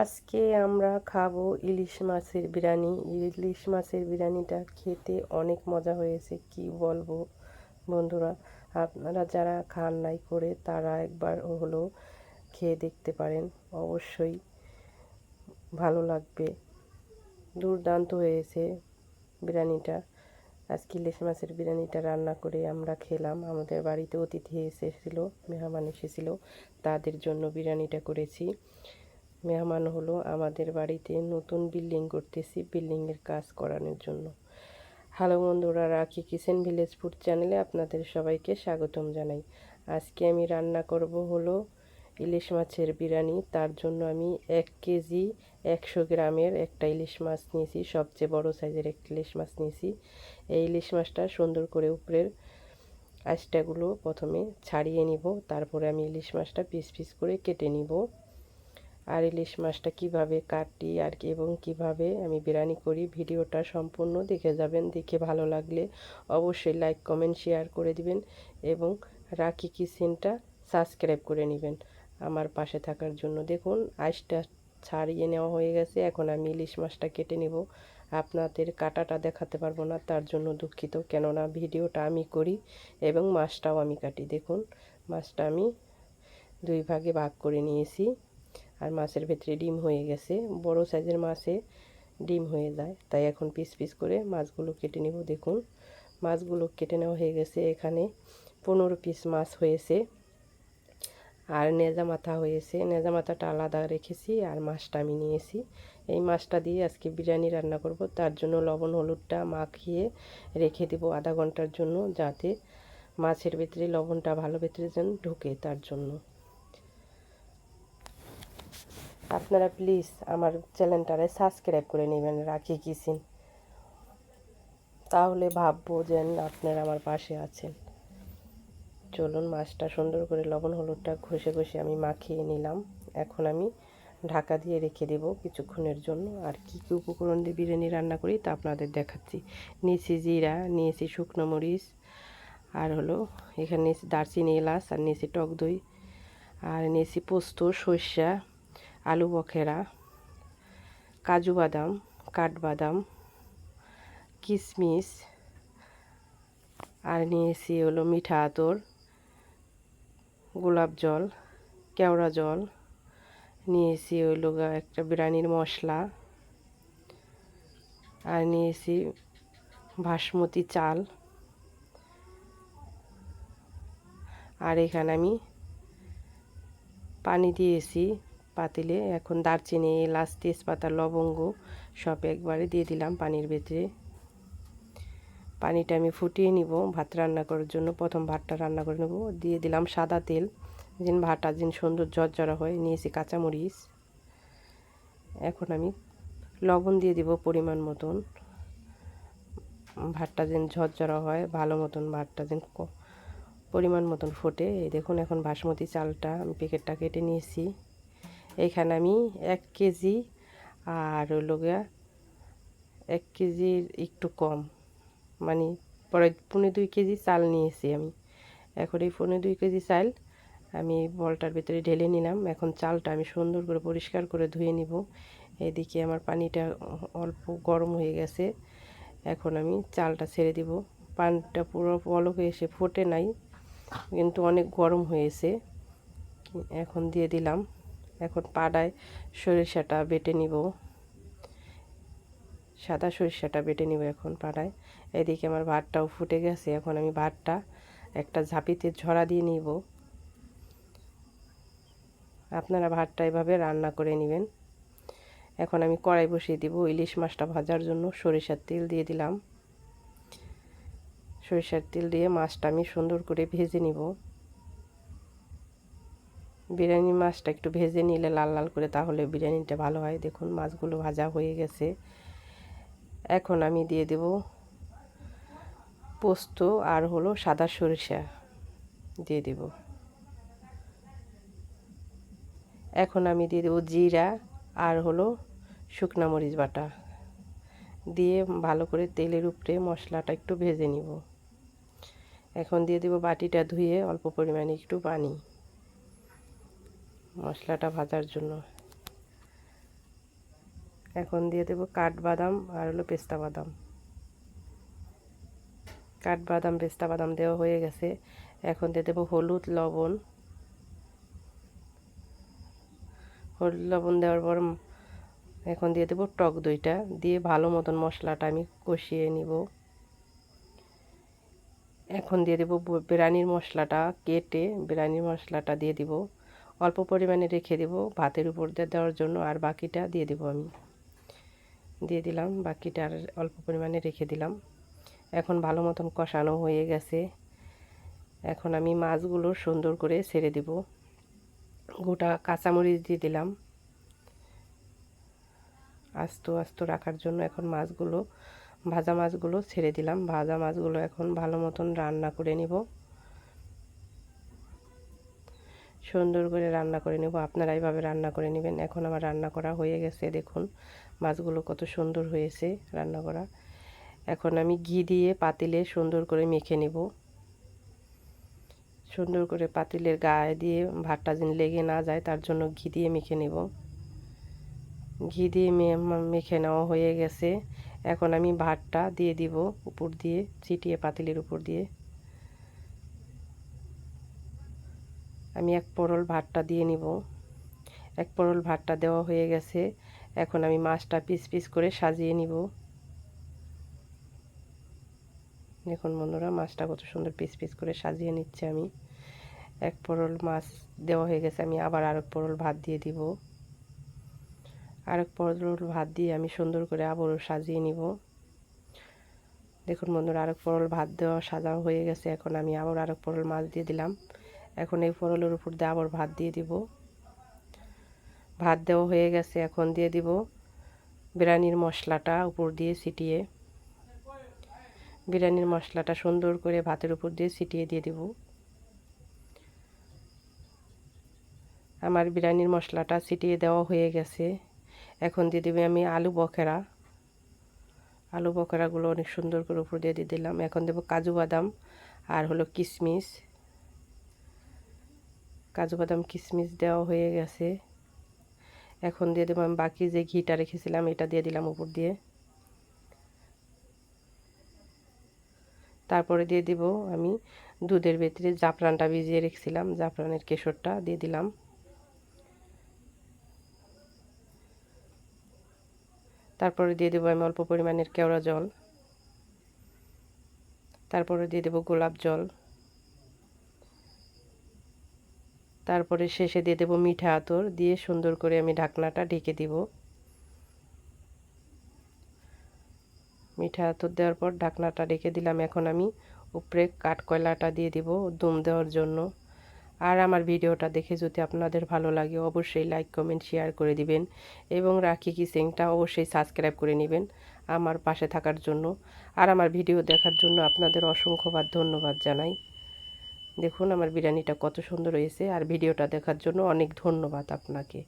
আজকে আমরা খাব ইলিশ মাছের বিরিয়ানি। ইলিশ মাছের বিরিয়ানিটা খেতে অনেক মজা হয়েছে, কি বলব বন্ধুরা? আপনারা যারা খান নাই করে, তারা একবার হলো খেয়ে দেখতে পারেন। অবশ্যই ভালো লাগবে। দুর্দান্ত হয়েছে বিরিয়ানিটা। আজকে ইলিশ মাছের বিরিয়ানিটা রান্না করে আমরা খেলাম। আমাদের বাড়িতে অতিথি এসেছিল, মেহমান এসেছিল। তাদের জন্য বিরিয়ানিটা করেছি। মেহমান হলো আমাদের বাড়িতে নতুন বিল্ডিং করতেছি, বিল্ডিংয়ের কাজ করানোর জন্য। হ্যালো বন্ধুরা, রাখি কিচেন ভিলেজ ফুড চ্যানেলে আপনাদের সবাইকে স্বাগতম জানাই। আজকে আমি রান্না করব হলো ইলিশ মাছের বিরিয়ানি। তার জন্য আমি এক কেজি একশো গ্রামের একটা ইলিশ মাছ নিয়েছি, সবচেয়ে বড় সাইজের একটা ইলিশ মাছ নিয়েছি। এই ইলিশ মাছটা সুন্দর করে উপরের আঁশটাগুলো প্রথমে ছাড়িয়ে নিব, তারপরে আমি ইলিশ মাছটা পিস পিস করে কেটে নিব। আর ইলিশ মাছটা কীভাবে কাটি, আর কি এবং কীভাবে আমি বিরিয়ানি করি, ভিডিওটা সম্পূর্ণ দেখে যাবেন। দেখে ভালো লাগলে অবশ্যই লাইক কমেন্ট শেয়ার করে দিবেন এবং রাখি কিচেনটা সাবস্ক্রাইব করে নেবেন। আমার পাশে থাকার জন্য দেখুন, আইসটা ছাড়িয়ে নেওয়া হয়ে গেছে। এখন আমি ইলিশ মাছটা কেটে নেব। আপনাদের কাটাটা দেখাতে পারব না, তার জন্য দুঃখিত। কেননা ভিডিওটা আমি করি এবং মাছটাও আমি কাটি। দেখুন, মাছটা আমি দুই ভাগে ভাগ করে নিয়েছি। আর মাছের ভেতরে ডিম হয়ে গেছে। বড় সাইজের মাছে ডিম হয়ে যায়। তাই এখন পিস পিস করে মাছগুলো কেটে নেব, দেখুন। মাছগুলো কেটে নেওয়া হয়ে গেছে। এখানে পনেরো পিস মাছ হয়েছে আর নেজা মাথা হয়েছে। নেজা মাথাটা আলাদা রেখেছি আর মাছটা আমি নিয়েছি। এই মাছটা দিয়ে আজকে বিরিয়ানি রান্না করব। তার জন্য লবণ, হলুদটা মাখিয়ে রেখে দেবো আধা ঘণ্টার জন্য, যাতে মাছের ভেতরে লবণটা ভালো ভেতরে যেন ঢুকে তার জন্য। আপনারা প্লিজ আমার চ্যানেলটারে সাবস্ক্রাইব করে নেবেন, রাখি কিসিন তাহলে ভাববো যে আপনারা আমার পাশে আছেন। চলুন, মাছটা সুন্দর করে লবণ হলুদটা ঘষে ঘষে আমি মাখিয়ে নিলাম। এখন আমি ঢাকা দিয়ে রেখে দেব কিছুক্ষণের জন্য। আর কী কী উপকরণ দিয়ে বিরিয়ানি রান্না করি তা আপনাদের দেখাচ্ছি। নিয়েছি জিরা, নিয়েছি শুকনো মরিচ, আর হলো এখানে নিয়েছি দারচিনি, এলাচ, আর নিয়েছি টক দই, আর নিয়েছি পোস্ত, সর্ষা আলু বখেরা, কাজু বাদাম, কাঠবাদাম কিশমিশ আর নিয়েছি হলো মিঠা আতর, গোলাপ জল, কেওড়া জল, নিয়েছি হলো একটা বিরিয়ানির মশলা, আর নিয়েছি বাসমতি চাল, আর এখানে আমি পানি দিয়েছি পাতিলে, এখন দারচিনি, এলাচ, তেজপাতা, লবঙ্গ সব একবারে দিয়ে দিলাম পানির ভেতরে। পানিটা আমি ফুটিয়ে নিব, ভাত রান্না করার জন্য প্রথম ভাতটা রান্না করে নেব। দিয়ে দিলাম সাদা তেল, যেন ভাতটা যেন সুন্দর ঝরঝরা হয়। নিয়েছি কাঁচামরিচ। এখন আমি লবণ দিয়ে দিব পরিমাণ মতন। ভাতটা যেন ঝরঝরা হয়, ভালো মতন ভাতটা যেন পরিমাণ মতন ফোটে। এই দেখুন, এখন বাসমতি চালটা আমি প্যাকেটটা কেটে নিয়েছি। এখানে আমি এক কেজি আর হলো এক কেজির একটু কম। মানে পরে পনেরো দুই কেজি চাল নিয়েছি আমি। এখন এই পনেরো দুই কেজি চাল আমি বলটার ভিতরে ঢেলে নিলাম। এখন চালটা আমি সুন্দর করে পরিষ্কার করে ধুয়ে নিব। এদিকে আমার পানিটা অল্প গরম হয়ে গেছে। এখন আমি চালটা ছেড়ে দিব। পানিটা পুরো পলক এসে ফোটে নাই, কিন্তু অনেক গরম হয়েছে। এখন দিয়ে দিলাম। এখন পাড়ায় সরিষাটা বেটে নিব। সাদা সরিষাটা বেটে নিব এখন পাড়ায়। এদিকে আমার ভাতটাও ফুটে গেছে, এখন আমি ভাতটা একটা ঝাঁপিতে ঝরা দিয়ে নিব। আপনারা ভাতটা এভাবে রান্না করে নেবেন। এখন আমি কড়াই বসিয়ে দিব, ইলিশ মাছটা ভাজার জন্য সরিষার তেল দিয়ে দিলাম। সরিষার তেল দিয়ে মাছটা আমি সুন্দর করে ভেজে নিব। বিরিয়ানি মাছটা একটু ভেজে নিলে লাল লাল করে, তাহলে বিরিয়ানিটা ভালো হয়। দেখুন, মাছগুলো ভাজা হয়ে গেছে। এখন আমি দিয়ে দেব পোস্ত আর হলো সাদা সরিষা দিয়ে দেব। এখন আমি দিয়ে দেবো জিরা আর হলো শুকনা মরিচ বাটা। দিয়ে ভালো করে তেলের উপরে মশলাটা একটু ভেজে নিব। এখন দিয়ে দেবো বাটিটা ধুয়ে অল্প পরিমাণে একটু পানি। মশলাটা ভাজার জন্য। এখন দিয়ে দেবো কাঠবাদাম আর হলো পেস্তা বাদাম। কাঠবাদাম, পেস্তা বাদাম দেওয়া হয়ে গেছে। এখন দিয়ে দেবো হলুদ লবণ। হলুদ লবণ দেওয়ার পর এখন দিয়ে দেবো টক দইটা। দিয়ে ভালো মতন মশলাটা আমি কষিয়ে নিব। এখন দিয়ে দেবো বিরিয়ানির মশলাটা কেটে বিরিয়ানির মশলাটা দিয়ে দিব। অল্প পরিমাণে রেখে দেব ভাতের উপর দিয়ে দেওয়ার জন্য, আর বাকিটা দিয়ে দেবো আমি। দিয়ে দিলাম, বাকিটা আর অল্প পরিমাণে রেখে দিলাম। এখন ভালো মতন কষানো হয়ে গেছে। এখন আমি মাছগুলো সুন্দর করে ছেড়ে দিব। গোটা কাঁচামরিচ দিয়ে দিলাম। আস্ত আস্ত রাখার জন্য এখন মাছগুলো, ভাজা মাছগুলো ছেড়ে দিলাম। ভাজা মাছগুলো এখন ভালো মতন রান্না করে নিব। সুন্দর করে রান্না করে নেব। আপনারা এইভাবে রান্না করে নেবেন। এখন আমার রান্না করা হয়ে গেছে, দেখুন। মাছগুলো কত সুন্দর হয়েছে রান্না করা। এখন আমি ঘি দিয়ে পাতিলে সুন্দর করে মেখে নেব। সুন্দর করে পাতিলের গায়ে দিয়ে ভাতটা যেন লেগে না যায়, তার জন্য ঘি দিয়ে মেখে নেব। ঘি দিয়ে মেখে নেওয়া হয়ে গেছে। এখন আমি ভাতটা দিয়ে দিব উপর দিয়ে চিটিয়ে পাতিলের উপর দিয়ে। আমি এক পরল ভাতটা দিয়ে নিব। এক পরল ভাতটা দেওয়া হয়ে গেছে। এখন আমি মাছটা পিস পিস করে সাজিয়ে নিব। দেখুন বন্ধুরা, মাছটা কত সুন্দর পিস পিস করে সাজিয়ে নিচ্ছে আমি। এক পরল মাছ দেওয়া হয়ে গেছে, আমি আবার আরেক পরল ভাত দিয়ে দিব। আরেক পরল ভাত দিয়ে আমি সুন্দর করে আবারও সাজিয়ে নিব। দেখুন বন্ধুরা, আরেক পরল ভাত দেওয়া সাজানো হয়ে গেছে। এখন আমি আবার আরেক পরল মাছ দিয়ে দিলাম। এখন এই পরলের উপর দিয়ে আবার ভাত দিয়ে দিব। ভাত দেওয়া হয়ে গেছে, এখন দিয়ে দিব বিরিয়ানির মশলাটা উপর দিয়ে ছিটিয়ে। বিরিয়ানির মশলাটা সুন্দর করে ভাতের উপর দিয়ে ছিটিয়ে দিয়ে দিব। আমার বিরিয়ানির মশলাটা ছিটিয়ে দেওয়া হয়ে গেছে। এখন দিয়ে দেবে আমি আলু বখেরা। আলু বখেরাগুলো অনেক সুন্দর করে উপর দিয়ে দিয়ে দিলাম। এখন দেবো কাজু বাদাম আর হলো কিশমিশ। কাজু বাদাম কিশমিশ দেওয়া হয়ে গেছে। এখন দিয়ে দেবো আমি বাকি যে ঘিটা রেখেছিলাম, এটা দিয়ে দিলাম উপর দিয়ে। তারপরে দিয়ে দিব আমি দুধের ভেতরে জাফরানটা ভিজিয়ে রেখেছিলাম, জাফরানের কেশরটা দিয়ে দিলাম। তারপরে দিয়ে দেবো আমি অল্প পরিমাণের কেওড়া জল। তারপরে দিয়ে দেবো গোলাপ জল। তারপরে শেষে দিয়ে দেবো মিঠা আতর, দিয়ে সুন্দর করে আমি ঢাকনাটা ঢেকে দিব। মিঠা আতর দেওয়ার পর ঢাকনাটা ঢেকে দিলাম এখন আমি উপরে কাঠকয়লাটা দিয়ে দিব দুম দেওয়ার জন্য। আর আমার ভিডিওটা দেখে যদি আপনাদের ভালো লাগে অবশ্যই লাইক, কমেন্ট, শেয়ার করে দিবেন এবং রাখি কিসিংটা অবশ্যই সাবস্ক্রাইব করে নেবেন আমার পাশে থাকার জন্য। আর আমার ভিডিও দেখার জন্য আপনাদের অসংখ্যবার ধন্যবাদ জানাই। দেখুন আমার বিরিয়ানিটা কত সুন্দর হয়েছে আর ভিডিওটা দেখার জন্য অনেক ধন্যবাদ আপনাকে।